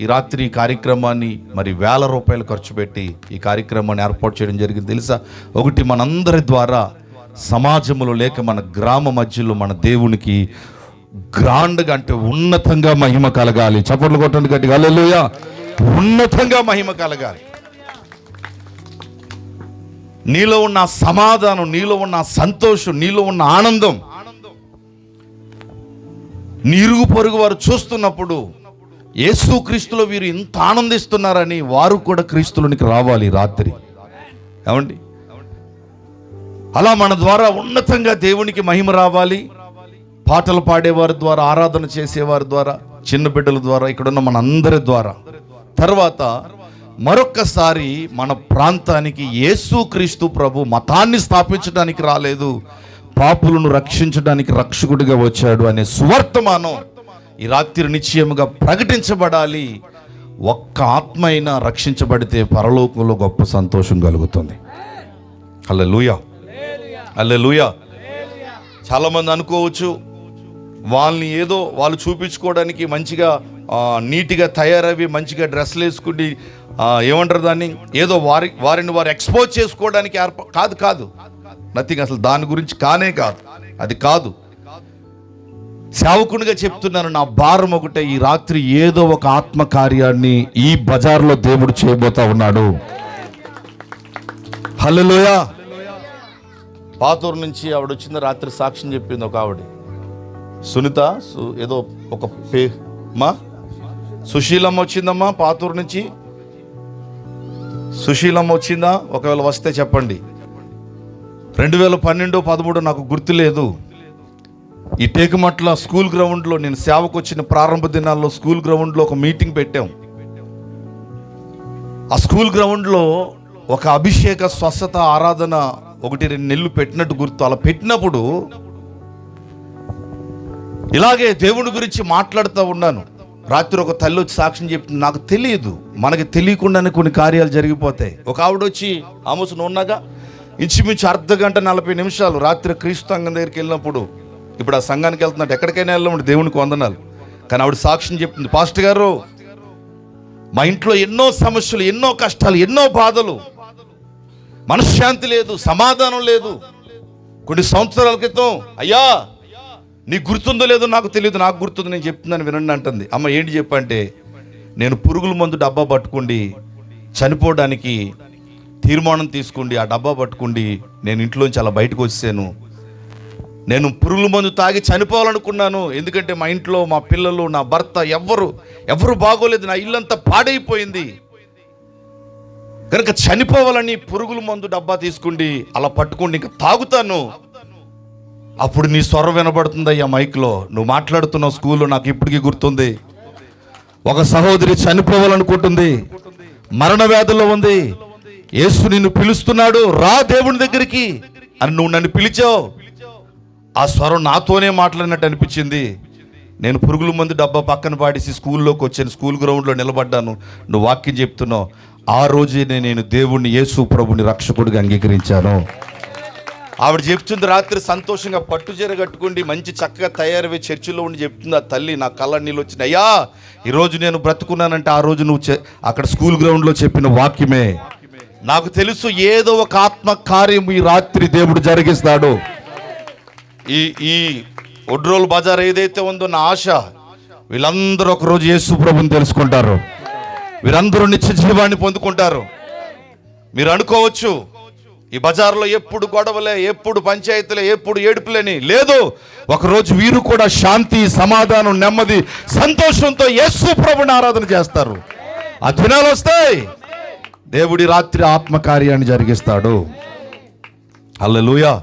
ఈ రాత్రి ఈ కార్యక్రమాన్ని మరి వేల రూపాయలు ఖర్చు పెట్టి ఈ కార్యక్రమాన్ని ఏర్పాటు చేయడం జరిగింది. తెలుసా? ఒకటి మనందరి ద్వారా సమాజంలో లేక మన గ్రామ మధ్యలో మన దేవునికి గ్రాండ్గా అంటే ఉన్నతంగా మహిమ కలగాలి. చప్పట్లు కొట్టండి గట్టిగా. హల్లెలూయా. ఉన్నతంగా మహిమ కలగాలి. నీలో ఉన్న సమాధానం నీలో ఉన్న సంతోషం నీలో ఉన్న ఆనందం. నీరుగు పొరుగు వారు చూస్తున్నప్పుడు యేసు క్రీస్తులో వీరు ఇంత ఆనందిస్తున్నారని వారు కూడా క్రీస్తులోనికి రావాలి రాత్రి. ఏమండి? అలా మన ద్వారా ఉన్నతంగా దేవునికి మహిమ రావాలి. పాటలు పాడేవారి ద్వారా ఆరాధన చేసేవారి ద్వారా చిన్న బిడ్డల ద్వారా ఇక్కడున్న మన అందరి ద్వారా. తర్వాత మరొక్కసారి మన ప్రాంతానికి యేసుక్రీస్తు ప్రభు మతాన్ని స్థాపించడానికి రాలేదు. పాపులను రక్షించడానికి రక్షకుడిగా వచ్చాడు అనే సువర్తమానం ఈ రాత్రి నిశ్చయముగా ప్రకటించబడాలి. ఒక్క ఆత్మ అయినా రక్షించబడితే పరలోకంలో గొప్ప సంతోషం కలుగుతుంది. అల్ల లూయా అల్ల లూయా చాలామంది అనుకోవచ్చు వాళ్ళని ఏదో వాళ్ళు చూపించుకోవడానికి మంచిగా నీట్గా తయారవి మంచిగా డ్రెస్సులు వేసుకుని ఏమంటారు దాన్ని? ఏదో వారి వారిని వారు ఎక్స్పోజ్ చేసుకోవడానికి ఏర్ప కాదు కాదు. నథింగ్ అసలు దాని గురించి కానే కాదు. అది కాదు. సేవకునిగా చెప్తున్నాను నా భారం ఒకటే ఈ రాత్రి ఏదో ఒక ఆత్మ కార్యాన్ని ఈ బజార్లో దేవుడు చేయబోతా ఉన్నాడు. హలోయ పాతూరు నుంచి ఆవిడ వచ్చింది రాత్రి సాక్ష్యం చెప్పింది ఒక ఆవిడ. సునీత సు- ఏదో ఒక పే మా? సుశీలమ్మ వచ్చిందమ్మా పాతూరు నుంచి. సుశీలమ్మ వచ్చిందా? ఒకవేళ వస్తే చెప్పండి. రెండు వేల పన్నెండు పదమూడు నాకు గుర్తు లేదు ఈ టేకుమట్ల స్కూల్ గ్రౌండ్లో నేను సేవకు వచ్చిన ప్రారంభ దినాల్లో స్కూల్ గ్రౌండ్లో ఒక మీటింగ్ పెట్టాం. ఆ స్కూల్ గ్రౌండ్లో ఒక అభిషేక స్వస్థత ఆరాధన ఒకటి రెండు నెలలు పెట్టినట్టు గుర్తు. అలా పెట్టినప్పుడు ఇలాగే దేవుడి గురించి మాట్లాడుతూ ఉన్నాను. రాత్రి ఒక తల్లి వచ్చి సాక్ష్యం చెప్తుంది. నాకు తెలియదు. మనకి తెలియకుండానే కొన్ని కార్యాలు జరిగిపోతాయి. ఒక ఆవిడ వచ్చి ఆమోసు నువ్వు ఉన్నాగా? ఇంచుమించు అర్ధ గంట నలభై నిమిషాలు రాత్రి క్రీస్తు అంగం దగ్గరికి వెళ్ళినప్పుడు ఇప్పుడు ఆ సంఘానికి వెళ్తున్నట్టు ఎక్కడికైనా వెళ్ళమంటే దేవునికి వందనాలు. కానీ ఆవిడ సాక్ష్యం చెప్తుంది పాస్టర్ గారు మా ఇంట్లో ఎన్నో సమస్యలు ఎన్నో కష్టాలు ఎన్నో బాధలు. మనశ్శాంతి లేదు సమాధానం లేదు. కొన్ని సంవత్సరాల క్రితం అయ్యా నీకు గుర్తుందో లేదో నాకు తెలియదు నాకు గుర్తుంది నేను చెప్తున్నాను వినండి అంటుంది. అమ్మ ఏంటి చెప్పంటే నేను పురుగుల మందు డబ్బా పట్టుకోండి చనిపోవడానికి తీర్మానం తీసుకోండి ఆ డబ్బా పట్టుకోండి నేను ఇంట్లోంచి అలా బయటకు వచ్చాను నేను పురుగుల మందు తాగి చనిపోవాలనుకున్నాను. ఎందుకంటే మా ఇంట్లో మా పిల్లలు నా భర్త ఎవ్వరు ఎవ్వరు బాగోలేదు. నా ఇల్లంతా పాడైపోయింది. కనుక చనిపోవాలని పురుగుల మందు డబ్బా తీసుకుండి అలా పట్టుకోండి ఇంకా తాగుతాను. అప్పుడు నీ స్వరం వినబడుతుంది అయ్యా మైక్లో. నువ్వు మాట్లాడుతున్నావు స్కూల్లో నాకు ఇప్పటికీ గుర్తుంది. ఒక సహోదరి చనిపోవాలనుకుంటుంది. మరణ వ్యాధుల్లో ఉంది. యేసు నిన్ను పిలుస్తున్నాడు రా దేవుని దగ్గరికి అని నువ్వు నన్ను పిలిచావు. ఆ స్వరం నాతోనే మాట్లాడినట్టు అనిపించింది. నేను పురుగుల మందు డబ్బా పక్కన పాడేసి స్కూల్లోకి వచ్చాను స్కూల్ గ్రౌండ్లో నిలబడ్డాను. నువ్వు వాక్యం చెప్తున్నావు ఆ రోజే నేను దేవుణ్ణి యేసు ప్రభుని రక్షకుడిగా అంగీకరించాను. ఆవిడ చెప్తుంది రాత్రి సంతోషంగా పట్టు చీర కట్టుకుండి మంచి చక్కగా తయారై చర్చిలో ఉండి చెప్తుంది ఆ తల్లి నా కళ్ళ నీళ్ళు వచ్చినాయి. అయ్యా ఈరోజు నేను బ్రతుకున్నానంటే ఆ రోజు నువ్వు అక్కడ స్కూల్ గ్రౌండ్లో చెప్పిన వాక్యమే. నాకు తెలుసు ఏదో ఒక ఆత్మ కార్యం ఈ రాత్రి దేవుడు జరిగిస్తాడు. ఈ ఈ ఒడ్రోల్ బజార్ ఏదైతే ఉందో నా ఆశ వీళ్ళందరూ ఒకరోజు యేసు ప్రభుని తెలుసుకుంటారు. వీరందరూ నిత్య జీవాన్ని పొందుకుంటారు. మీరు అనుకోవచ్చు ఈ బజార్లో ఎప్పుడు గొడవలే ఎప్పుడు పంచాయతీలే ఎప్పుడు ఏడుపులేని లేదు ఒకరోజు వీరు కూడా శాంతి సమాధానం నెమ్మది సంతోషంతో యేసు ప్రభుని ఆరాధన చేస్తారు. ఆ దినాలు వస్తాయి. దేవుడి రాత్రి ఆత్మకార్యాన్ని జరిగిస్తాడు. అల్లెలుయా